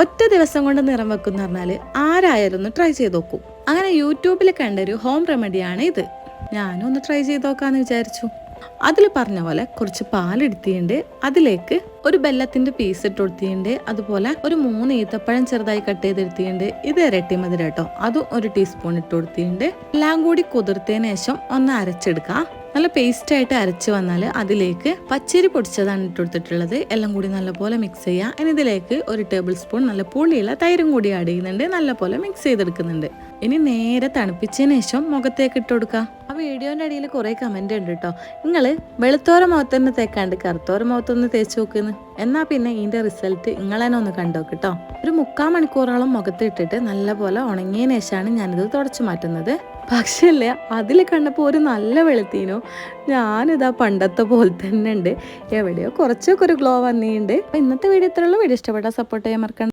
ഒറ്റ ദിവസം കൊണ്ട് നിറം വെക്കുന്ന പറഞ്ഞാൽ ആരായാലും ഒന്ന് ട്രൈ ചെയ്ത് നോക്കൂ. അങ്ങനെ യൂട്യൂബിൽ കണ്ടൊരു ഹോം റെമഡിയാണ് ഇത്. ഞാനും ഒന്ന് ട്രൈ ചെയ്ത് നോക്കാന്ന് വിചാരിച്ചു. അതിൽ പറഞ്ഞ പോലെ കുറച്ച് പാലെടുത്തിട്ടുണ്ട് അതിലേക്ക് ഒരു ബെല്ലത്തിന്റെ പീസ് ഇട്ട് കൊടുത്തിട്ടുണ്ട്. അതുപോലെ ഒരു മൂന്ന് ഈത്തപ്പഴം ചെറുതായി കട്ട് ചെയ്തെടുത്തിട്ടുണ്ട് ഇത് ഇരട്ടി മധുരം കേട്ടോ അതും ഒരു ടീസ്പൂൺ ഇട്ട് കൊടുത്തിട്ടുണ്ട്. എല്ലാം കൂടി കുതിർത്തതിന് ശേഷം ഒന്ന് അരച്ചെടുക്കാം. നല്ല പേസ്റ്റ് ആയിട്ട് അരച്ച് വന്നാൽ അതിലേക്ക് പച്ചരി പൊടിച്ചതാണ് ഇട്ട് കൊടുത്തിട്ടുള്ളത്. എല്ലാം കൂടി നല്ലപോലെ മിക്സ് ചെയ്യുക ഇനി ഇതിലേക്ക് ഒരു ടേബിൾ സ്പൂൺ നല്ല പുളിയുള്ള തൈരും കൂടി ആഡ് ചെയ്യുന്നുണ്ട്. നല്ലപോലെ മിക്സ് ചെയ്തെടുക്കുന്നുണ്ട്. ഇനി നേരെ തണുപ്പിച്ചതിന് ശേഷം മുഖത്തേക്ക് ഇട്ട് കൊടുക്കുക ആ വീഡിയോന്റെ അടിയിൽ കുറേ കമന്റ് ഉണ്ട് കേട്ടോ നിങ്ങൾ വെളുത്തോര മുഖത്തൊന്ന് തേക്കാണ്ട് കറുത്തോര മുഖത്തൊന്ന് തേച്ച് നോക്കുന്നു എന്നാ പിന്നെ ഇതിന്റെ റിസൾട്ട് നിങ്ങളെന്നെ ഒന്ന് കണ്ടോക്ക് കേട്ടോ ഒരു മുക്കാൽ മണിക്കൂറോളം മുഖത്ത് ഇട്ടിട്ട് നല്ലപോലെ ഉണങ്ങിയതിന് ശേഷമാണ് ഞാനിത് തുടച്ചു മാറ്റുന്നത്. പക്ഷേ അല്ലേ അതിൽ കണ്ടപ്പോൾ ഒരു നല്ല വെളുത്തീനു. ഞാനിതാ പണ്ടത്തെ പോലെ തന്നെ ഉണ്ട്. എവിടെയോ കുറച്ചൊക്കെ ഒരു ഗ്ലോ വന്നിട്ടുണ്ട്. അപ്പൊ ഇന്നത്തെ വീഡിയോ ഇത്രയുള്ളൂ വീഡിയോ ഇഷ്ടപ്പെട്ടാൽ സപ്പോർട്ട് ചെയ്യാൻ മറക്കണ്ട.